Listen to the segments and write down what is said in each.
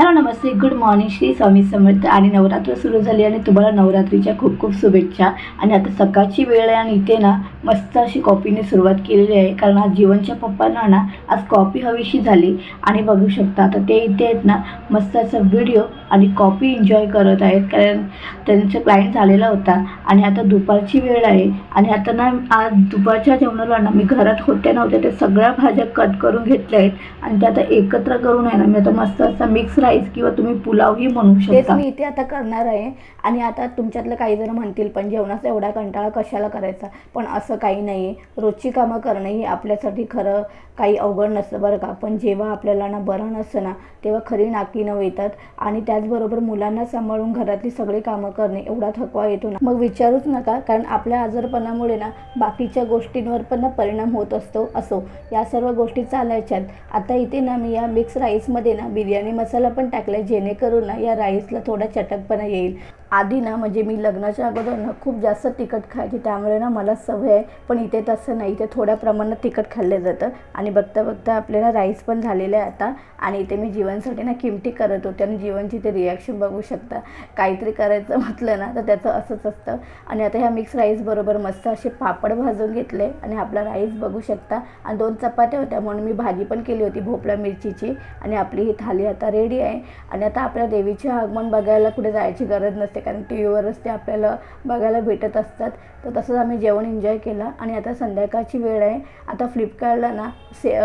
Hello नमस्ते. Good morning Shri Swami Samarth आणि नवरात्र सुरू झाली आणि तुम्हाला नवरात्रीच्या खूप खूप शुभेच्छा. आणि आता सकाळची वेळ आहे आणि इथे ना मस्त अशी कॉफीने सुरुवात केलेली आहे. कारण आज जीवनच्या पप्पांना ना आज कॉफी हवीशी झाली. आणि बघू शकता आता ते इथे आहेत ना मस्त असं व्हिडिओ आणि कॉफी एन्जॉय करत आहेत. कारण त्यांचं क्लायंट झालेला होता. आणि आता दुपारची वेळ आहे. आणि आता ना आज दुपारच्या जेवणाला ना मी घरात होते नव्हते ते सगळ्या भाज्या कट करून घेतल्या आहेत. आणि त्या आता एकत्र करून आहे ना मी आता मस्त असा मिक्स राईस किंवा तुम्ही पुलावही म्हणू शकता. मी इथे आता करणार आहे. आणि आता तुमच्यातलं काही जण म्हणतील पण जेवणाचा एवढा कंटाळा कशाला करायचा? पण असं काही नाही आहे रोजची कामं करणं ही आपल्यासाठी खरं काही अवघड नसतं बरं का. पण जेव्हा आपल्याला ना बरं नसतं ना तेव्हा खरी नाकी नऊ येतात आणि त्याचबरोबर मुलांना सांभाळून घरातली सगळी कामं करणे एवढा थकवा येतो ना. मग विचारूच नका कारण आपल्या आजारपणामुळे ना बाकीच्या गोष्टींवर पण ना परिणाम होत असतो असो. या सर्व गोष्टी चालायच्यात. आता इथे ना मी या मिक्स राईसमध्ये ना बिर्याणी मसाला पण टाकला जेणेकरून ना या राईसला थोडा चटकपणा येईल. आधी ना म्हणजे मी लग्नाच्या अगोदर ना खूप जास्त तिखट खायची त्यामुळे ना मला सवय आहे. पण इथे तसं नाही इथे थोड्या प्रमाणात तिखट खाल्लं जातं. आणि बघता बघता आपल्याला राईस पण झालेलं आहे आता. आणि इथे मी जीवनसाठी ना किमटी करत होते आणि जीवनची ते रिॲक्शन बघू शकता. काहीतरी करायचं म्हटलं ना तर त्याचं असंच असतं. आणि आता ह्या मिक्स राईसबरोबर मस्त असे पापड भाजून घेतले. आणि आपला राईस बघू शकता. आणि दोन चपात्या होत्या म्हणून मी भाजी पण केली होती भोपळा मिरचीची. आणि आपली ही थाली आता रेडी आहे. आणि आता आपल्या देवीचे आगमन बघायला कुठे जायची गरज नसते. कारण टी व्हीवरच ते आपल्याला बघायला भेटत असतात. तर तसंच आम्ही जेवण एन्जॉय केलं. आणि आता संध्याकाळची वेळ आहे. आता फ्लिपकार्टला ना से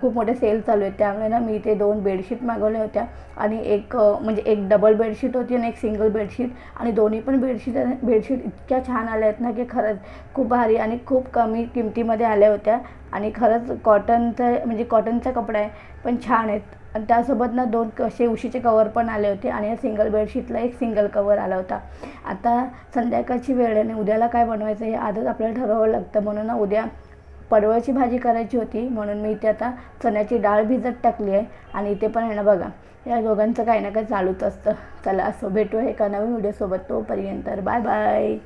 खूप मोठे सेल चालू आहेत. त्यामुळे ना मी ते दोन बेडशीट मागवल्या होत्या. आणि एक म्हणजे एक डबल बेडशीट होती आणि एक सिंगल बेडशीट आणि दोन्ही पण बेडशीट बेडशीट इतक्या छान आल्या आहेत ना की खरंच खूप भारी आणि खूप कमी किमतीमध्ये आल्या होत्या. आणि खरंच कॉटनचं म्हणजे कॉटनचा कपडा आहे पण छान आहेत. आणि त्यासोबत ना दोन कसे उशीचे कवर पण आले होते आणि या सिंगल बेडशीटला एक सिंगल कवर आला होता. आता संध्याकाळची वेळ आहे आणि उद्याला काय बनवायचं हे आजच आपल्याला ठरवावं लागतं. म्हणून ना उद्या पडवळची भाजी करायची होती. म्हणून मी इथे आता चण्याची डाळ भिजत टाकली आहे आणि इथे पण आहे ना बघा या दोघांचं काही ना काही चालूच असतं. चला असं भेटूया एका नवीन व्हिडिओसोबत तोपर्यंत. Bye bye